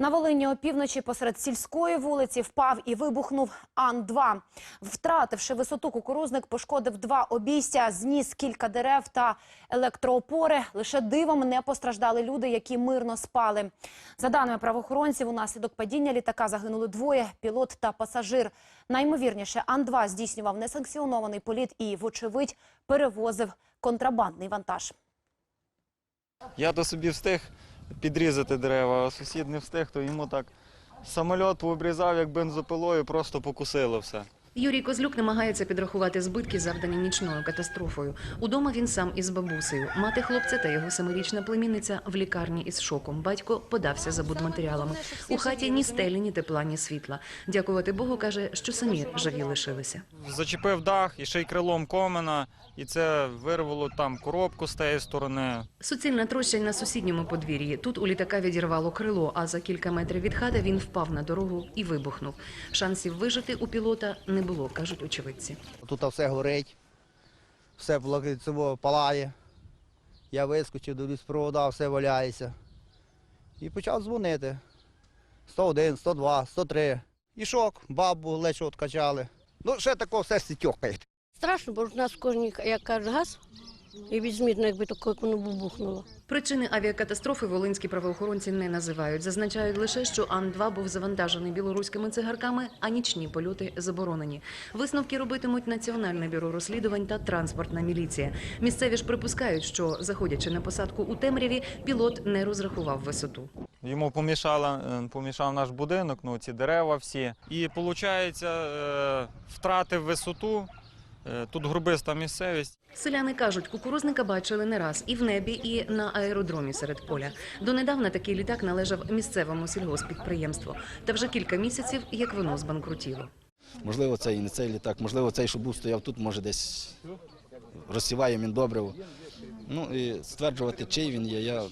На Волині опівночі посеред сільської вулиці впав і вибухнув Ан-2. Втративши висоту, кукурузник пошкодив два обійстя, зніс кілька дерев та електроопори. Лише дивом не постраждали люди, які мирно спали. За даними правоохоронців, унаслідок падіння літака загинули двоє – пілот та пасажир. Наймовірніше, Ан-2 здійснював несанкціонований політ і, вочевидь, перевозив контрабандний вантаж. Я то собі встиг підрізати дерева, а сусід не встиг, то йому так самоліт пообрізав, як бензопилою, просто покусило все. Юрій Козлюк намагається підрахувати збитки, завдані нічною катастрофою. Удома він сам із бабусею. Мати хлопця та його семирічна племінниця в лікарні із шоком. Батько подався за будматеріалами. У хаті ні стелі, ні тепла, ні світла. Дякувати Богу, каже, що самі живі лишилися. Зачепив дах і ще й крилом комена, і це вирвало там коробку з тієї сторони. Суцільна троща на сусідньому подвір'ї. Тут у літака відірвало крило, а за кілька метрів від хати він впав на дорогу і вибухнув. Шансів вижити у пілота не було, кажуть очевидці. Тут все горить, все палає. Я вискочив, дивлюсь, провода, все валяється. І почав дзвонити. 101, 102, 103. І шок, бабу лечо откачали. Ну, ще такого все сітьокає. Страшно, бо ж у нас кожен, кожній, як кажуть, газ, і відмітно, якби таке воно бухнуло. Причини авіакатастрофи волинські правоохоронці не називають. Зазначають лише, що Ан-2 був завантажений білоруськими цигарками, а нічні польоти заборонені. Висновки робитимуть Національне бюро розслідувань та транспортна міліція. Місцеві ж припускають, що, заходячи на посадку у темряві, пілот не розрахував висоту. Йому помішала, е, помішав наш будинок, ну ці дерева всі. І виходить, втратив висоту. Е, Тут грубиста місцевість. Селяни кажуть, кукурузника бачили не раз і в небі, і на аеродромі серед поля. Донедавна такий літак належав місцевому сільгоспідприємству. Та вже кілька місяців, як воно збанкрутіло. Можливо, це і не цей літак, можливо, цей, що був стояв тут, може десь розсіває міндобриво. Ну і стверджувати, чий він є, я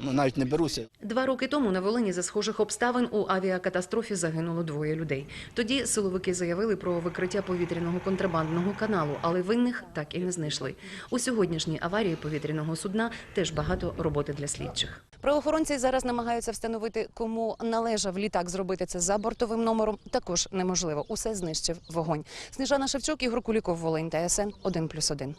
ну, навіть не беруся. Два роки тому на Волині за схожих обставин у авіакатастрофі загинуло двоє людей. Тоді силовики заявили про викриття повітряного контрабандного каналу, але винних так і не знайшли. У сьогоднішній аварії повітряного судна теж багато роботи для слідчих. Правоохоронці зараз намагаються встановити, кому належав літак зробити це за бортовим номером. Також неможливо. Усе знищив вогонь. Сніжана Шевчук, Ігор Куліков, Волинь, ТСН 1+,1.